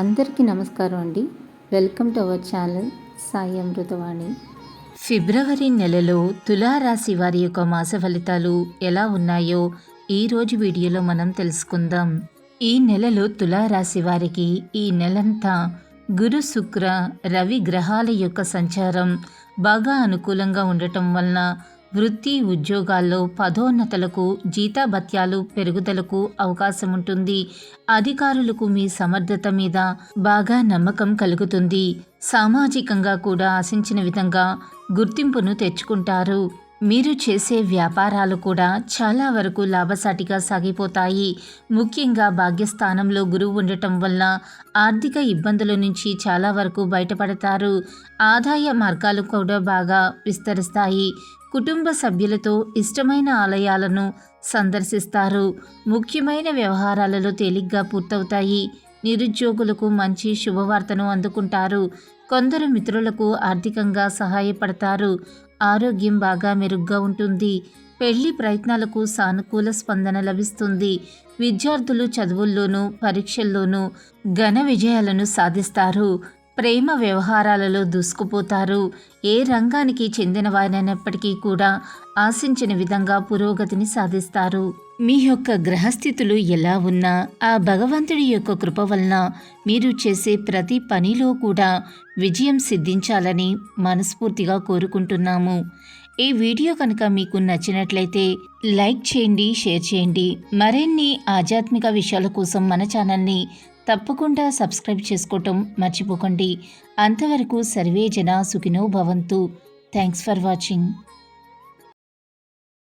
అందరికీ నమస్కారం అండి. Welcome to our channel Sai Amritavani. February నెలలో తులారాశి వారి యొక్క మాస ఫలితాలు ఎలా ఉన్నాయో ఈ రోజు వీడియోలో మనం తెలుసుకుందాం. ఈ నెలలో తులారాశి వారికి ఈ నెలంతా గురు శుక్ర రవి గ్రహాల యొక్క సంచారం బాగా అనుకూలంగా ఉండటం వలన వృత్తి ఉద్యోగాల్లో పదోన్నతలకు జీతాభత్యాలు పెరుగుదలకు అవకాశం ఉంటుంది అధికారులకు మీ సమర్థత మీద బాగా నమ్మకం కలుగుతుంది. సామాజికంగా కూడా ఆశించిన విధంగా గుర్తింపును తెచ్చుకుంటారు. మీరు చేసే వ్యాపారాలు కూడా చాలా వరకు లాభసాటిగా సాగిపోతాయి. ముఖ్యంగా భాగ్యస్థానంలో గురువు ఉండటం వల్ల ఆర్థిక ఇబ్బందుల నుంచి చాలా వరకు బయటపడతారు. ఆదాయ మార్గాలు కూడా బాగా విస్తరిస్తాయి. కుటుంబ సభ్యులతో ఇష్టమైన ఆలయాలను సందర్శిస్తారు. ముఖ్యమైన వ్యవహారాలలో తేలిగ్గా పూర్తవుతాయి. నిరుద్యోగులకు మంచి శుభవార్తను అందుకుంటారు. కొందరు మిత్రులకు ఆర్థికంగా సహాయపడతారు. ఆరోగ్యం బాగా మెరుగ్గా ఉంటుంది. పెళ్ళి ప్రయత్నాలకు సానుకూల స్పందన లభిస్తుంది. విద్యార్థులు చదువుల్లోనూ పరీక్షల్లోనూ ఘన విజయాలను సాధిస్తారు. ప్రేమ వ్యవహారాలలో దూసుకుపోతారు. ఏ రంగానికి చెందిన వారైనప్పటికీ కూడా ఆశించిన విధంగా పురోగతిని సాధిస్తారు. మీ యొక్క గ్రహస్థితులు ఎలా ఉన్నా ఆ భగవంతుడి యొక్క కృప వలన మీరు చేసే ప్రతి పనిలో కూడా విజయం సిద్ధించాలని మనస్ఫూర్తిగా కోరుకుంటున్నాము. ఈ వీడియో కనుక మీకు నచ్చినట్లయితే లైక్ చేయండి షేర్ చేయండి. మరిన్ని ఆధ్యాత్మిక విషయాల కోసం మన ఛానల్ని తప్పకుండా సబ్స్క్రైబ్ చేసుకోవటం మర్చిపోకండి. అంతవరకు సర్వే జన సుఖినో భవంతు. Thanks for watching